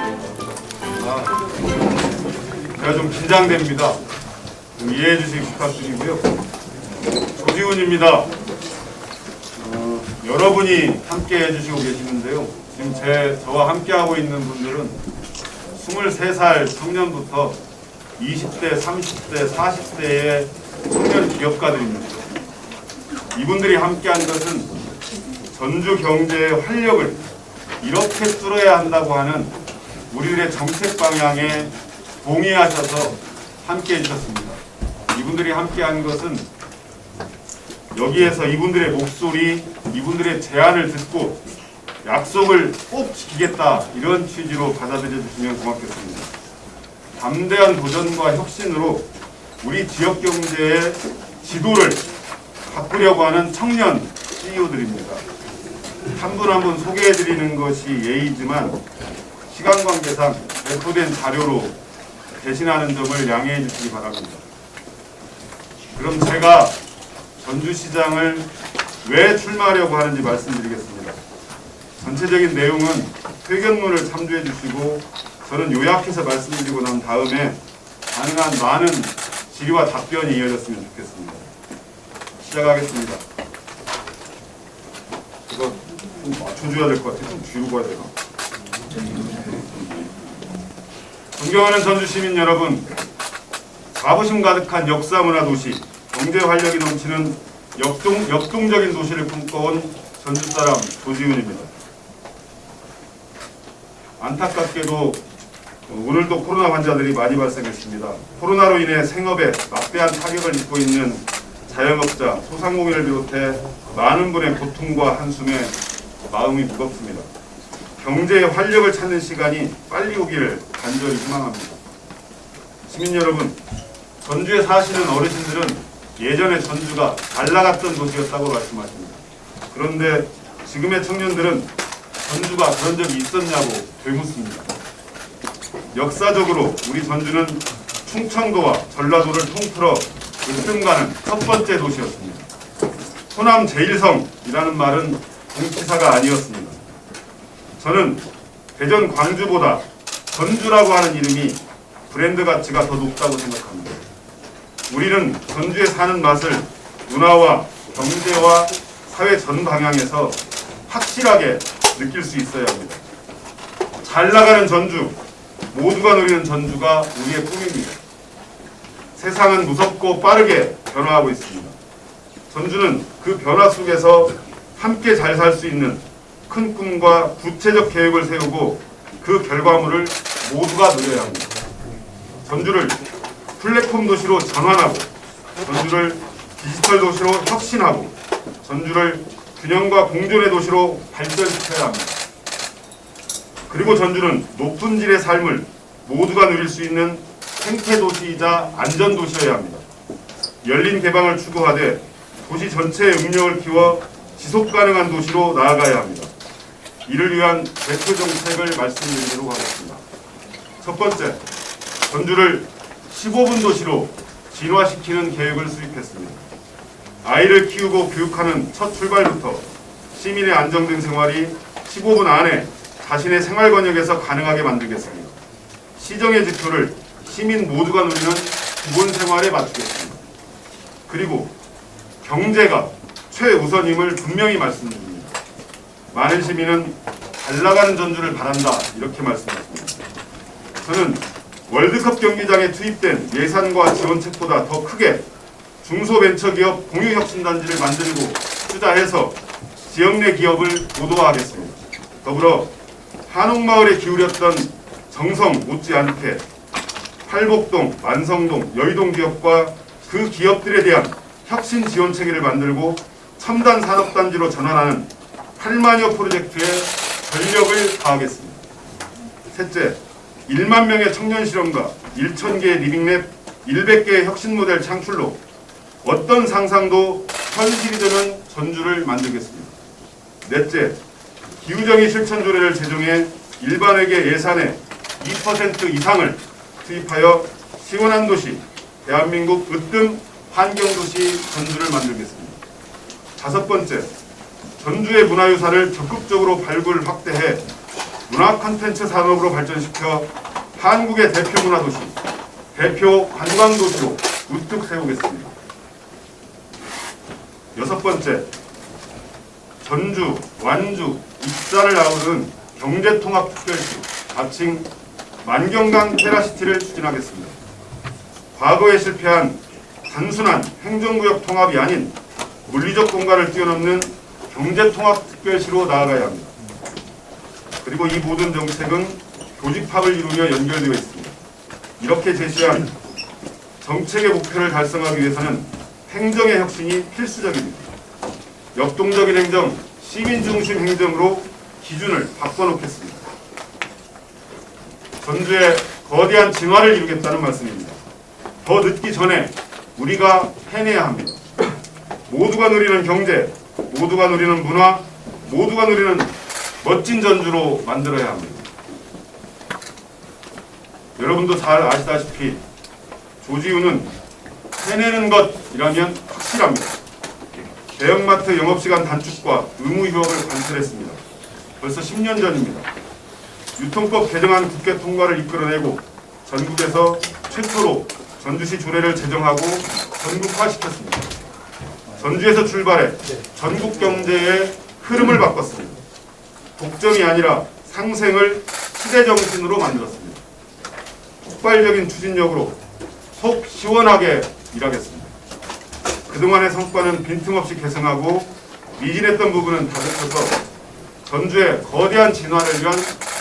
아, 제가 좀 긴장됩니다. 좀 이해해 주시기 부탁드리고요. 조지훈입니다. 어, 여러분이 함께 해주시고 계시는데요. 지금 제 저와 함께 하고 있는 분들은 23살 청년부터 20대, 30대, 40대의 청년 기업가들입니다. 이분들이 함께한 것은 전주 경제의 활력을 이렇게 뚫어야 한다고 하는 우리들의 정책 방향에 동의하셔서 함께 해주셨습니다. 이분들이 함께 한 것은 여기에서 이분들의 목소리, 이분들의 제안을 듣고 약속을 꼭 지키겠다 이런 취지로 받아들여 주시면 고맙겠습니다. 담대한 도전과 혁신으로 우리 지역 경제의 지도를 바꾸려고 하는 청년 CEO들입니다. 한 분 한 분 소개해 드리는 것이 예의지만 시간 관계상 배포된 자료로 대신하는 점을 양해해 주시기 바랍니다. 그럼 제가 전주시장을 왜 출마하려고 하는지 말씀드리겠습니다. 전체적인 내용은 회견문을 참조해 주시고 저는 요약해서 말씀드리고 난 다음에 가능한 많은 질의와 답변이 이어졌으면 좋겠습니다. 시작하겠습니다. 이거 좀 맞춰줘야 될 것 같아요. 좀 뒤로 가야 되나? 존경하는 전주 시민 여러분, 자부심 가득한 역사 문화 도시, 경제 활력이 넘치는 역동, 역동적인 도시를 꿈꿔온 전주 사람 조지훈입니다. 안타깝게도 오늘도 코로나 환자들이 많이 발생했습니다. 코로나로 인해 생업에 막대한 타격을 입고 있는 자영업자, 소상공인을 비롯해 많은 분의 고통과 한숨에 마음이 무겁습니다. 경제의 활력을 찾는 시간이 빨리 오기를 간절히 희망합니다. 시민 여러분, 전주에 사시는 어르신들은 예전에 전주가 잘 나갔던 도시였다고 말씀하십니다. 그런데 지금의 청년들은 전주가 그런 적이 있었냐고 되묻습니다. 역사적으로 우리 전주는 충청도와 전라도를 통틀어 으뜸가는 첫 번째 도시였습니다. 호남 제1성이라는 말은 공치사가 아니었습니다. 저는 대전 광주보다 전주라고 하는 이름이 브랜드 가치가 더 높다고 생각합니다. 우리는 전주에 사는 맛을 문화와 경제와 사회 전 방향에서 확실하게 느낄 수 있어야 합니다. 잘 나가는 전주, 모두가 누리는 전주가 우리의 꿈입니다. 세상은 무섭고 빠르게 변화하고 있습니다. 전주는 그 변화 속에서 함께 잘 살 수 있는 큰 꿈과 구체적 계획을 세우고 그 결과물을 모두가 누려야 합니다. 전주를 플랫폼 도시로 전환하고 전주를 디지털 도시로 혁신하고 전주를 균형과 공존의 도시로 발전시켜야 합니다. 그리고 전주는 높은 질의 삶을 모두가 누릴 수 있는 생태 도시이자 안전 도시여야 합니다. 열린 개방을 추구하되 도시 전체의 응력을 키워 지속 가능한 도시로 나아가야 합니다. 이를 위한 대표 정책을 말씀드리도록 하겠습니다. 첫 번째, 전주를 15분 도시로 진화시키는 계획을 수립했습니다. 아이를 키우고 교육하는 첫 출발부터 시민의 안정된 생활이 15분 안에 자신의 생활 권역에서 가능하게 만들겠습니다. 시정의 지표를 시민 모두가 누리는 기본 생활에 맞추겠습니다. 그리고 경제가 최우선임을 분명히 말씀드립니다. 많은 시민은 잘 나가는 전주를 바란다 이렇게 말씀하십니다. 저는 월드컵 경기장에 투입된 예산과 지원책보다 더 크게 중소벤처기업 공유혁신단지를 만들고 투자해서 지역 내 기업을 고도화하겠습니다. 더불어 한옥마을에 기울였던 정성 못지않게 팔복동, 만성동, 여의동 기업과 그 기업들에 대한 혁신 지원 체계를 만들고 첨단 산업단지로 전환하는 8만여 프로젝트에 전력을 다하겠습니다. 셋째, 1만 명의 청년 실험과 1,000개의 리빙랩, 100개의 혁신 모델 창출로 어떤 상상도 현실이 되는 전주를 만들겠습니다. 넷째, 기후정의 실천 조례를 제정해 일반회계 예산의 2% 이상을 투입하여 시원한 도시, 대한민국 으뜸 환경도시 전주를 만들겠습니다. 다섯 번째, 전주의 문화유산을 적극적으로 발굴 확대해 문화 콘텐츠 산업으로 발전시켜 한국의 대표 문화 도시, 대표 관광 도시로 우뚝 세우겠습니다. 여섯 번째, 전주, 완주, 익산을 아우르는 경제통합특별시, 자칭 만경강 테라시티를 추진하겠습니다. 과거에 실패한 단순한 행정구역 통합이 아닌 물리적 공간을 뛰어넘는 경제통합특별시로 나아가야 합니다. 그리고 이 모든 정책은 교집합을 이루며 연결되어 있습니다. 이렇게 제시한 정책의 목표를 달성하기 위해서는 행정의 혁신이 필수적입니다. 역동적인 행정, 시민 중심 행정으로 기준을 바꿔놓겠습니다. 전주의 거대한 진화를 이루겠다는 말씀입니다. 더 늦기 전에 우리가 해내야 합니다. 모두가 누리는 경제, 모두가 누리는 문화, 모두가 누리는 멋진 전주로 만들어야 합니다. 여러분도 잘 아시다시피 조지우는 해내는 것이라면 확실합니다. 대형마트 영업시간 단축과 의무 휴업을 관철했습니다. 벌써 10년 전입니다. 유통법 개정안 국회 통과를 이끌어내고 전국에서 최초로 전주시 조례를 제정하고 전국화시켰습니다. 전주에서 출발해 전국 경제의 흐름을 바꿨습니다. 독점이 아니라 상생을 시대 정신으로 만들었습니다. 폭발적인 추진력으로 속 시원하게 일하겠습니다. 그동안의 성과는 빈틈없이 계승하고 미진했던 부분은 다듬어서 전주의 거대한 진화를 위한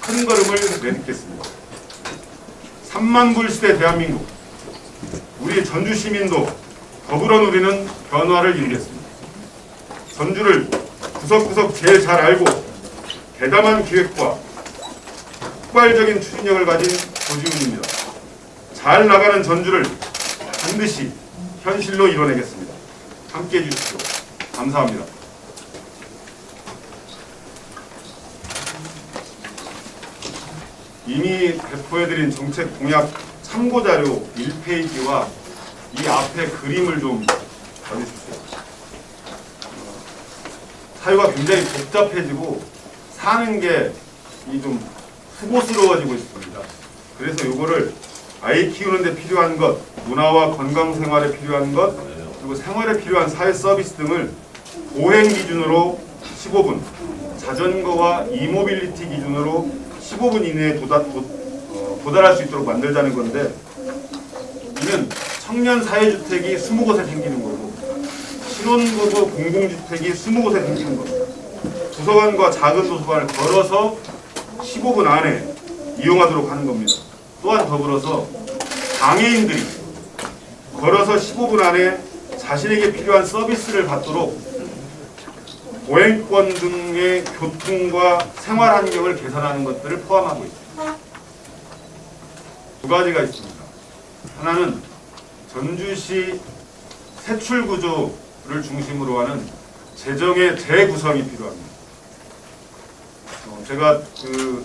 큰 걸음을 내딛겠습니다. 3만 불 시대 대한민국 우리 전주 시민도 더불어 누리는 변화를 이루겠습니다. 전주를 구석구석 제일 잘 알고 대담한 기획과 폭발적인 추진력을 가진 조지훈입니다. 잘 나가는 전주를 반드시 현실로 이뤄내겠습니다. 함께 해 주십시오. 감사합니다. 이미 배포해드린 정책 공약 참고자료 1페이지와 이 앞에 그림을 좀. 어, 사유가 굉장히 복잡해지고 사는 게 이 좀 수고스러워지고 있습니다. 그래서 요거를 아이 키우는 데 필요한 것, 문화와 건강 생활에 필요한 것, 그리고 생활에 필요한 사회 서비스 등을 보행 기준으로 15분, 자전거와 이모빌리티 기준으로 15분 이내에 도달, 도, 어, 도달할 수 있도록 만들자는 건데 청년 사회주택이 20곳에 생기는 거고 신혼부부 공공주택이 20곳에 생기는 겁니다. 도서관과 작은 도서관을 걸어서 15분 안에 이용하도록 하는 겁니다. 또한 더불어서 장애인들이 걸어서 15분 안에 자신에게 필요한 서비스를 받도록 보행권 등의 교통과 생활 환경을 개선하는 것들을 포함하고 있습니다. 두 가지가 있습니다. 하나는 전주시 세출 구조를 중심으로 하는 재정의 재구성이 필요합니다. 어, 제가 그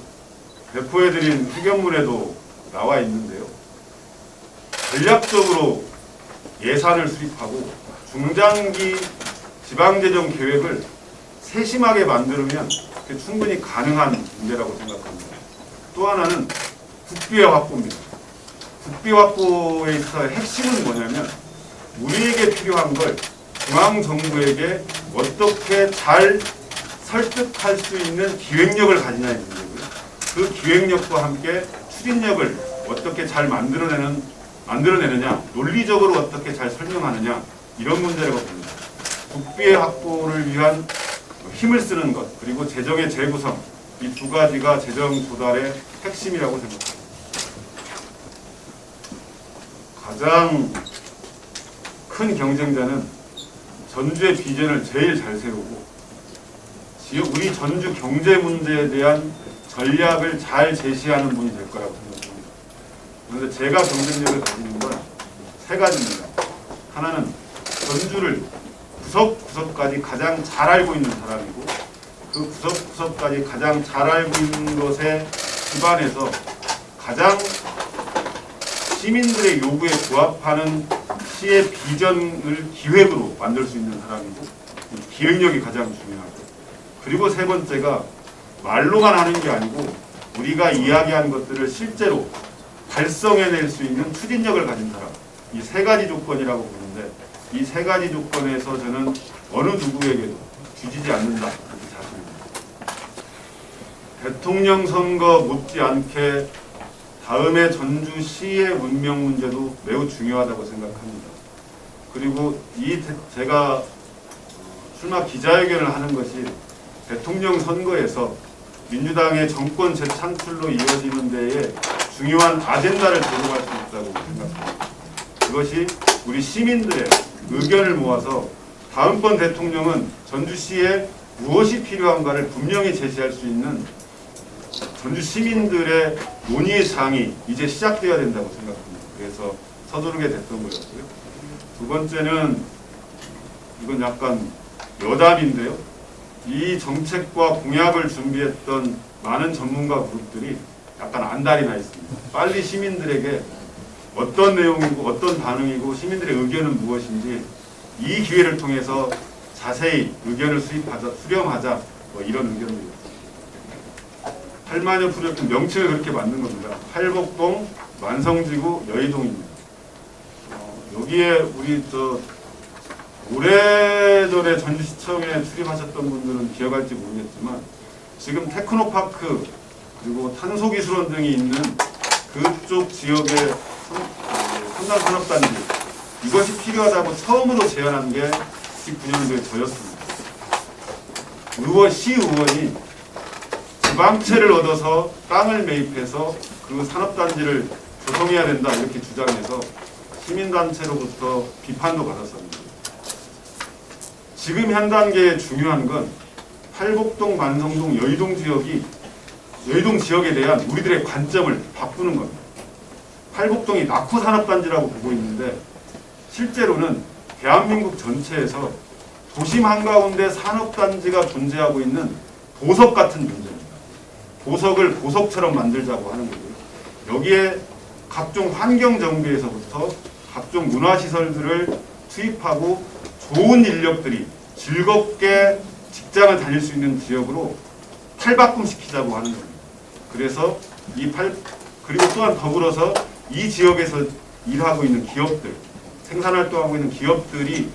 배포해드린 회견문에도 나와 있는데요. 전략적으로 예산을 수립하고 중장기 지방재정 계획을 세심하게 만들면 충분히 가능한 문제라고 생각합니다. 또 하나는 국비의 확보입니다. 국비 확보에 있어서 핵심은 뭐냐면 우리에게 필요한 걸 중앙 정부에게 어떻게 잘 설득할 수 있는 기획력을 가지냐의 문제고요. 그 기획력과 함께 추진력을 어떻게 잘 만들어내는 만들어내느냐, 논리적으로 어떻게 잘 설명하느냐 이런 문제라고 봅니다. 국비의 확보를 위한 힘을 쓰는 것 그리고 재정의 재구성 이 두 가지가 재정 조달의 핵심이라고 생각합니다. 가장 큰 경쟁자는 전주의 비전을 제일 잘 세우고 지역 우리 전주 경제 문제에 대한 전략을 잘 제시하는 분이 될 거라고 생각합니다. 그런데 제가 경쟁력을 가지는 건 세 가지입니다. 하나는 전주를 구석구석까지 가장 잘 알고 있는 사람이고 그 구석구석까지 가장 잘 알고 있는 것에 기반해서 가장 시민들의 요구에 부합하는 시의 비전을 기획으로 만들 수 있는 사람이고 기획력이 가장 중요하고 그리고 세 번째가 말로만 하는 게 아니고 우리가 이야기한 것들을 실제로 달성해낼 수 있는 추진력을 가진 사람 이 세 가지 조건이라고 보는데 이 세 가지 조건에서 저는 어느 누구에게도 뒤지지 않는다 자신입니다. 대통령 선거 못지않게 다음에 전주시의 문명 문제도 매우 중요하다고 생각합니다. 그리고 이 대- 제가 출마 기자회견을 하는 것이 대통령 선거에서 민주당의 정권 재창출로 이어지는 데에 중요한 아젠다를 제공할 수 있다고 생각합니다. 그것이 우리 시민들의 의견을 모아서 다음번 대통령은 전주시에 무엇이 필요한가를 분명히 제시할 수 있는 전주 시민들의 논의의 장이 이제 시작되어야 된다고 생각합니다. 그래서 서두르게 됐던 거였고요. 두 번째는 이건 약간 여담인데요. 이 정책과 공약을 준비했던 많은 전문가 그룹들이 약간 안달이 나 있습니다. 빨리 시민들에게 어떤 내용이고 어떤 반응이고 시민들의 의견은 무엇인지 이 기회를 통해서 자세히 의견을 수렴하자 뭐 이런 의견입니다. 팔만여 프로젝트 명칭을 그렇게 만든 겁니다. 팔복동, 만성지구, 여의동입니다. 어, 여기에 우리 저 오래전에 전주시청에 출입하셨던 분들은 기억할지 모르겠지만 지금 테크노파크 그리고 탄소기술원 등이 있는 그쪽 지역의 첨단 산업단지 이것이 필요하다고 처음으로 제안한 게 19년 도에 저였습니다. 의원 시 의원이 지방채를 얻어서 땅을 매입해서 그 산업단지를 조성해야 된다 이렇게 주장해서 시민단체로부터 비판도 받았습니다. 지금 현 단계에 중요한 건 팔복동, 만성동, 여의동 지역이 여의동 지역에 대한 우리들의 관점을 바꾸는 겁니다. 팔복동이 낙후 산업단지라고 보고 있는데 실제로는 대한민국 전체에서 도심 한가운데 산업단지가 존재하고 있는 보석 같은 존재입니다. 보석을 보석처럼 만들자고 하는 거고요. 여기에 각종 환경 정비에서부터 각종 문화 시설들을 투입하고 좋은 인력들이 즐겁게 직장을 다닐 수 있는 지역으로 탈바꿈 시키자고 하는 겁니다. 그래서 이 팔, 그리고 또한 더불어서 이 지역에서 일하고 있는 기업들, 생산활동하고 있는 기업들이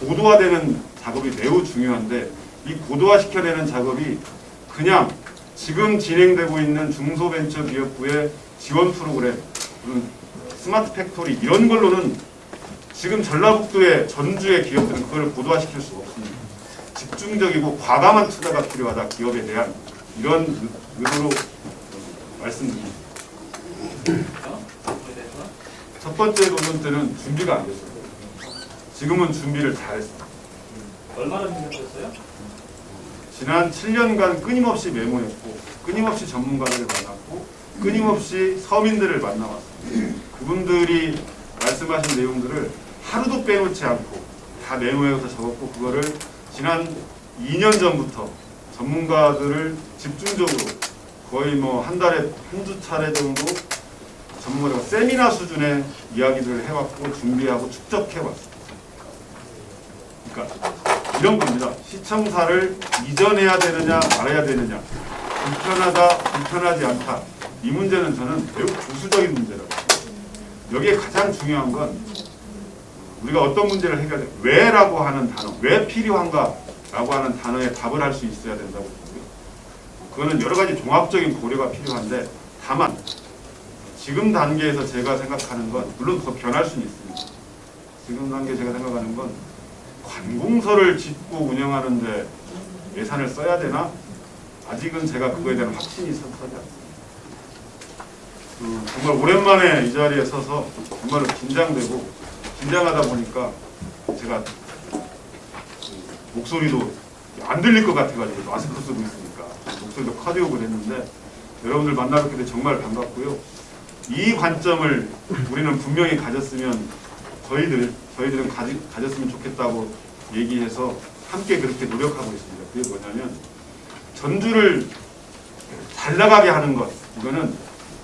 고도화되는 작업이 매우 중요한데 이 고도화시켜내는 작업이 그냥 지금 진행되고 있는 중소벤처기업부의 지원 프로그램, 스마트 팩토리 이런 걸로는 지금 전라북도의 전주의 기업들은 그걸 고도화시킬 수가 없습니다. 집중적이고 과감한 투자가 필요하다 기업에 대한 이런 의- 의도로 말씀드립니다. 첫 번째 논문 때는 준비가 안 됐어요. 지금은 준비를 잘했습니다. 얼마나 준비했어요? 지난 7년간 끊임없이 메모했고 끊임없이 전문가들을 만났고 끊임없이 서민들을 만나왔습니다. 그분들이 말씀하신 내용들을 하루도 빼놓지 않고 다 메모해서 적었고 그거를 지난 2년 전부터 전문가들을 집중적으로 거의 뭐 한 달에 한두 차례 정도 전문가들과 세미나 수준의 이야기들을 해왔고 준비하고 축적해왔습니다. 그러니까 이런 겁니다. 시청사를 이전해야 되느냐 말아야 되느냐 불편하다 불편하지 않다 이 문제는 저는 매우 보수적인 문제라고. 여기에 가장 중요한 건 우리가 어떤 문제를 해결해 왜라고 하는 단어 왜 필요한가라고 하는 단어에 답을 할 수 있어야 된다고 보고요. 그거는 여러 가지 종합적인 고려가 필요한데 다만 지금 단계에서 제가 생각하는 건 물론 더 변할 수는 있습니다. 지금 단계 제가 생각하는 건 관공서를 짓고 운영하는데 예산을 써야 되나? 아직은 제가 그거에 대한 확신이 서- 서지 않습니다. 그 정말 오랜만에 이 자리에 서서 정말로 긴장되고 긴장하다 보니까 제가 그 목소리도 안 들릴 것 같아가지고 마스크 쓰고 있으니까 목소리도 커지고 그랬는데 여러분들 만나 뵙게 돼 정말 반갑고요. 이 관점을 우리는 분명히 가졌으면 저희들 저희들은 가지, 가졌으면 좋겠다고 얘기해서 함께 그렇게 노력하고 있습니다. 그게 뭐냐면 전주를 잘 나가게 하는 것 이거는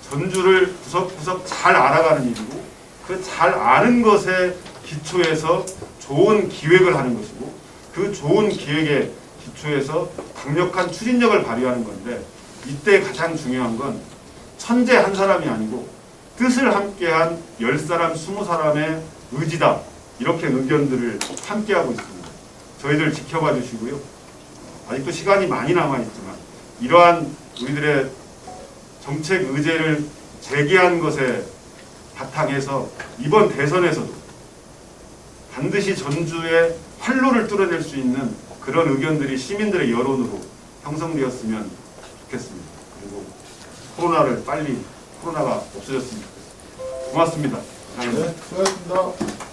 전주를 구석구석 잘 알아가는 일이고 그 잘 아는 것에 기초해서 좋은 기획을 하는 것이고 그 좋은 기획에 기초해서 강력한 추진력을 발휘하는 건데 이때 가장 중요한 건 천재 한 사람이 아니고 뜻을 함께한 열 사람, 스무 사람의 의지다. 이렇게 의견들을 함께하고 있습니다. 저희들 지켜봐 주시고요. 아직도 시간이 많이 남아 있지만 이러한 우리들의 정책 의제를 제기한 것에 바탕에서 이번 대선에서도 반드시 전주의 활로를 뚫어낼 수 있는 그런 의견들이 시민들의 여론으로 형성되었으면 좋겠습니다. 그리고 코로나를 빨리 코로나가 없어졌으면 좋겠습니다. 고맙습니다. 네, 수고하셨습니다.